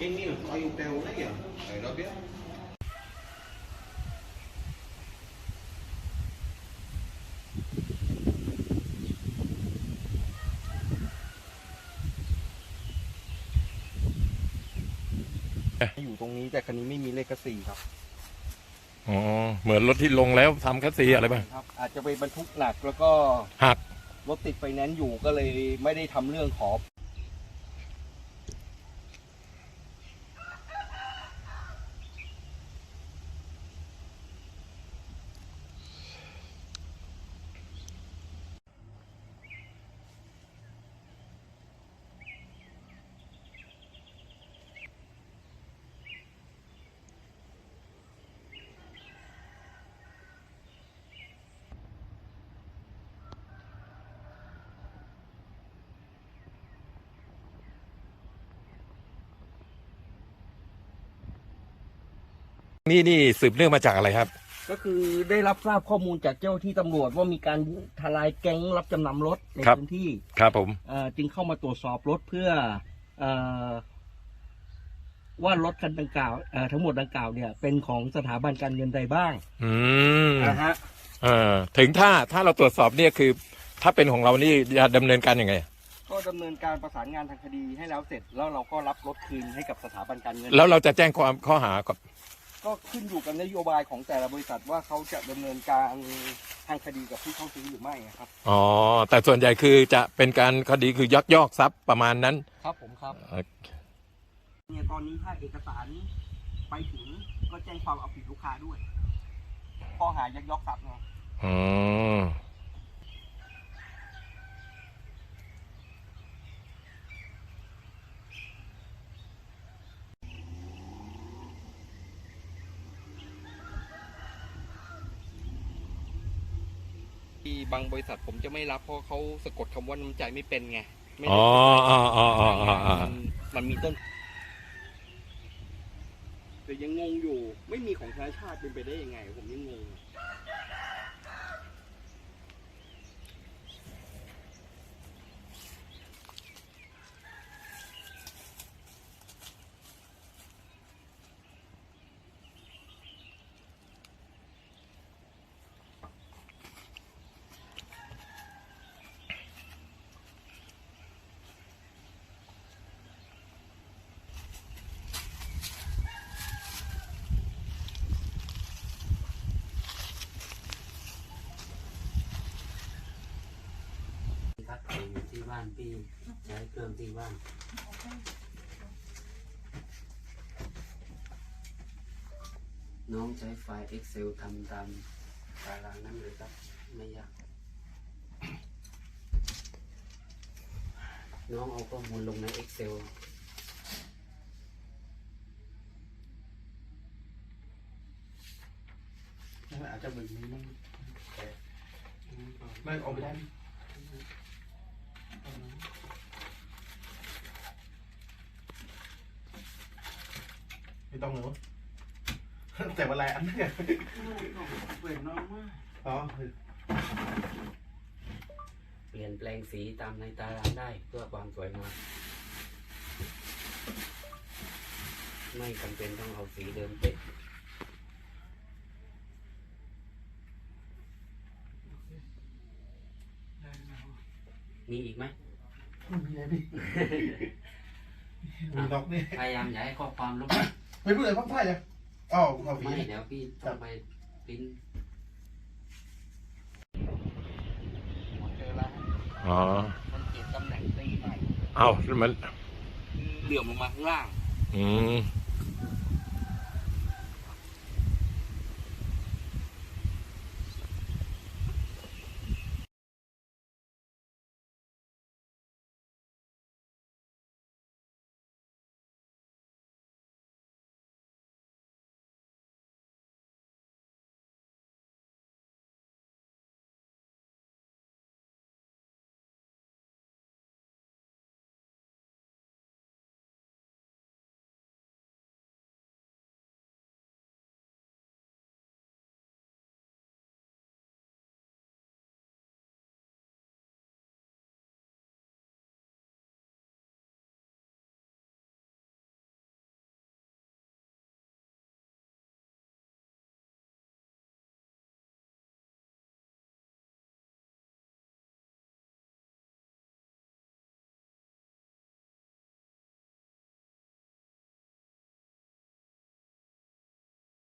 Cái miếng coi yêu teo đấy à? Rồi đó biết. อยู่ตรงนี้แต่คันนี้ไม่มีเลขกระสีครับอ๋อเหมือนรถที่ลงแล้วทำคัสซีอะไรบ้างครับ อาจจะไปบรรทุกหนักแล้วก็หัก รถติดไฟแนนซ์อยู่ก็เลยไม่ได้ทำเรื่องขอ นี่นี่สืบเนื่องมาจากอะไรครับ ก็คือได้รับทราบข้อมูลจากเจ้าที่ตำรวจว่ามีการทลายแก๊งรับจำนำรถในครับ พื้นที่ครับผม เอ่อจึงเข้ามาตรวจสอบรถเพื่อเออว่ารถคันดังกล่าวเอ่อทั้งหมดดังกล่าวเนี่ยเป็นของสถาบันการเงินใดบ้างอืมนะฮะเออถึงถ้าถ้าเราตรวจสอบเนี่ยคือ ถ้าเป็นของเรานี่จะดำเนินการยังไง ก็ดำเนินการประสานงานทางคดีให้แล้วเสร็จแล้วเราก็รับรถคืนให้กับสถาบันการเงิน แล้วเราจะแจ้งความข้อหากับ ก็ขึ้นอยู่กับนโยบายของแต่ละบริษัทว่าเขาจะดำเนินการทางคดีกับผู้เข้าซื้อหรือไม่ครับ อ๋อ แต่ส่วนใหญ่คือจะเป็นการคดีคือยักยอกทรัพย์ประมาณนั้น ครับผมครับเอ่อเนี่ยตอนนี้ถ้าเอกสารไปถึงก็แจ้งความเอาผิดลูกค้าด้วยข้อหายักยอกทรัพย์ไงอ๋อ บางบริษัทผมจะไม่รับเพราะเขาสะกดคำว่าน้ำใจไม่เป็นไงไม่อ๋ได้ออ๋ออ๋ออ๋ออ๋ออ๋อมันมันมีต้นแต่ยังงงอยู่ ไม่มีของธนาชาติเป็นไปได้ยังไง ผมยังงง พักอยู่ที่บ้านพี่ใช้เครื่องที่บ้านน้องใช้ไฟล์ Excel ทำตามตารางนั้นเลยครับ ไม่ยาก น้องเอาข้อมูลลงใน Excel อาจจะเป็นมันไม่ออกไปได้ ไม่ต้องเลยแต่เวลาอันนี้เปิดน้องมากอ๋อเปลี่ยนแปลงสีตามในตารางได้เพื่อความสวยงามไม่จำเป็นต้องเอาสีเดิมเป๊ะมีอีกไหมมีอะไรพี่มีน็อกนี่พยายามอย่าให้ข้อความลบ ไม่พูดอะไรพักท่ายังอ๋อเอาฝีไม่เดี๋ยวพี่ต้องไปปริ้นเจอแล้วอ๋อ มันเปลี่ยนตำแหน่งตีใหม่เอามัน เหลื่อมลงมาข้างล่าง อืม